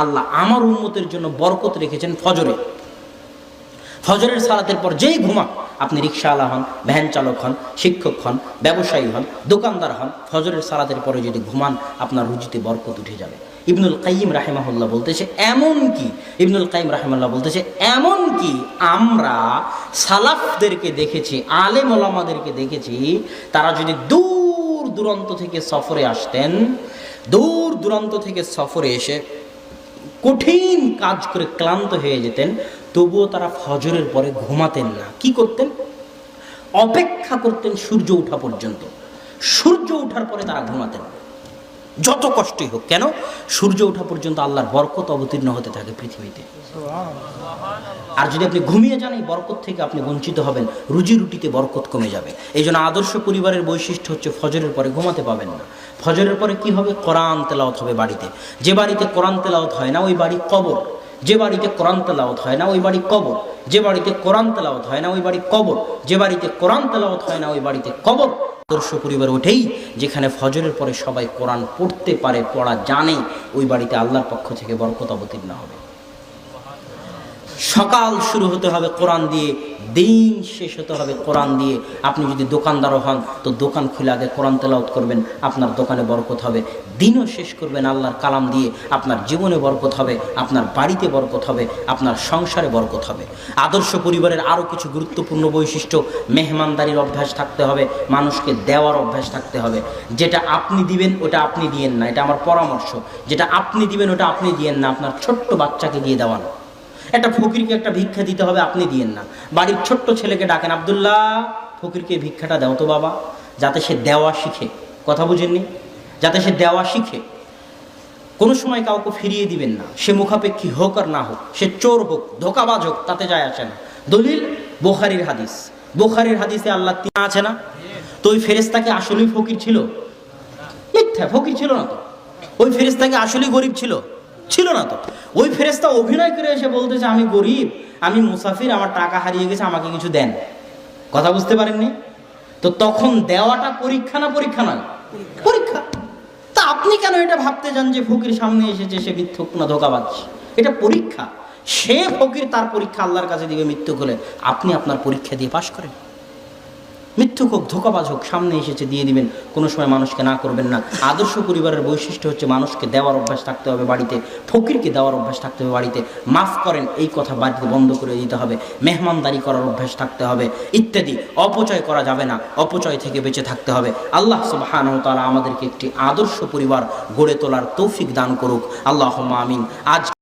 আল্লাহ আমার উন্মতের জন্য বরকত রেখেছেন ফজরে। ফজরের সালাতের পর যেই ঘুমাক, আপনি রিক্সাওয়ালা হন, ভ্যান চালক হন, শিক্ষক হন, ব্যবসায়ী হন, দোকানদার হন, ফজরের সালাতের পরে যদি ঘুমান, আপনার রুজিতে বরকত উঠে যাবে। ইবনুল কাইম রাহেমাহুল্লাহ বলতেছে, এমন কি? ইবনুল কাইম রাহেমাল্লাহ বলতেছে, এমন কি? আমরা সালাফদেরকে দেখেছি, আলেম ওলামাদেরকে দেখেছি, তারা যদি দূর দূরান্ত থেকে সফরে আসতেন, দূর দূরান্ত থেকে সফরে এসে কঠিন কাজ করে ক্লান্ত হয়ে যেতেন, তবুও তারা ফজরের পরে ঘুমাতেন না। কি করতেন? অপেক্ষা করতেন সূর্য ওঠা পর্যন্ত। সূর্য ওঠার পরে তারা ঘুমাতেন। যত কষ্টই হোক, কেন? সূর্য ওঠা পর্যন্ত আল্লাহর বরকত অবতীর্ণ হতে থাকে পৃথিবীতে। আর যদি আপনি ঘুমিয়ে যান, এই বরকত থেকে আপনি বঞ্চিত হবেন, রুজি রুটিতে বরকত কমে যাবে। এই জন্য আদর্শ পরিবারের বৈশিষ্ট্য হচ্ছে ফজরের পরে ঘুমাতে পাবেন না। ফজরের পরে কি হবে? কোরআন তেলাওত হবে বাড়িতে। যে বাড়িতে কোরআন তেলাওয়াত হয় না, ওই বাড়ি কবর। যে বাড়িতে কোরআন তেলাওয়াত হয় না, ওই বাড়ি কবর। যে বাড়িতে কোরআন তেলাওত হয় না, ওই বাড়ি কবর। যে বাড়িতে কোরআন তেলাওত হয় না, ওই বাড়িতে কবর। আদর্শ পরিবার ওঠেই, যেখানে ফজরের পরে সবাই কোরআন পড়তে পারে, পড়া জানে, ওই বাড়িতে আল্লাহর পক্ষ থেকে বরকত অবতীর্ণ হবে। সকাল শুরু হতে হবে কোরআন দিয়ে, দিন শেষ হতে হবে কোরআন দিয়ে। আপনি যদি দোকানদারও হন, তো দোকান খুলে আগে কোরআন তেলাওত করবেন, আপনার দোকানে বরকত হবে। দিনও শেষ করবেন আল্লাহর কালাম দিয়ে, আপনার জীবনে বরকত হবে, আপনার বাড়িতে বরকত হবে, আপনার সংসারে বরকত হবে। আদর্শ পরিবারের আরও কিছু গুরুত্বপূর্ণ বৈশিষ্ট্য, মেহমানদারির অভ্যাস থাকতে হবে, মানুষকে দেওয়ার অভ্যাস থাকতে হবে। যেটা আপনি দিবেন, ওটা আপনি দিয়েন না, এটা আমার পরামর্শ। যেটা আপনি দিবেন, ওটা আপনি দিয়েন না, আপনার ছোট্ট বাচ্চাকে দিয়ে দেওয়ান একটা ফকিরকে একটা ভিক্ষা দিতে হবে, আপনি দিয়েন না। বাড়ির ছোট্ট ছেলেকে ডাকেন, আবদুল্লাহ, ফকিরকে ভিক্ষাটা দাও তো বাবা, যাতে সে দেওয়া শিখে। কথা বুঝেননি? যাতে সে দেওয়া শিখে। কোনো সময় কাউকে ফিরিয়ে দিবেন না। সে মুখাপেক্ষী হোক আর না হোক, সে চোর হোক, ধোকাবাজ হোক, তাতে যায় আসে না। দলিল বোখারির হাদিস। বোখারির হাদিসে আল্লাহ তিন আছে না? তো ওই ফেরেস্তাকে আসলেই ফকির ছিল? মিথ্যা, ফকির ছিল না তো। ওই ফেরেস্তাকে আসলেই গরিব ছিল? ছিল না তো। ওই ফেরেস্তা অভিনয় করে এসে বলতেছে আমি গরিব আমি মুসাফির আমার টাকা হারিয়ে গেছে আমাকে কিছু দেন। কথা বুঝতে পারেননি? তো তখন দেওয়াটা পরীক্ষা না পরীক্ষা নয়? পরীক্ষা। তা আপনি কেন এটা ভাবতে যান যে ফকির সামনে এসেছে সে মিথ্যুক না ধোকাবাজ? এটা পরীক্ষা। সে ফকির তার পরীক্ষা আল্লাহর কাছে দিবে মৃত্যু হলে আপনি আপনার পরীক্ষা দিয়ে পাশ করেন। মিথ্যুক হোক, ধোকাবাজ হোক, সামনে এসেছে, দিয়ে দিবেন। কোনো সময় মানুষকে না করবেন না। আদর্শ পরিবারের বৈশিষ্ট্য হচ্ছে মানুষকে দেওয়ার অভ্যাস থাকতে হবে বাড়িতে। ফকিরকে দেওয়ার অভ্যাস থাকতে হবে বাড়িতে। মাফ করেন, এই কথা বাড়িতে বন্ধ করে দিতে হবে। মেহমানদারি করার অভ্যাস থাকতে হবে। ইত্যাদি। অপচয় করা যাবে না। অপচয় থেকে বেঁচে থাকতে হবে। আল্লাহ সুবাহান তালা আমাদেরকে একটি আদর্শ পরিবার গড়ে তোলার তৌফিক দান করুক। আল্লাহ আমিন। আজ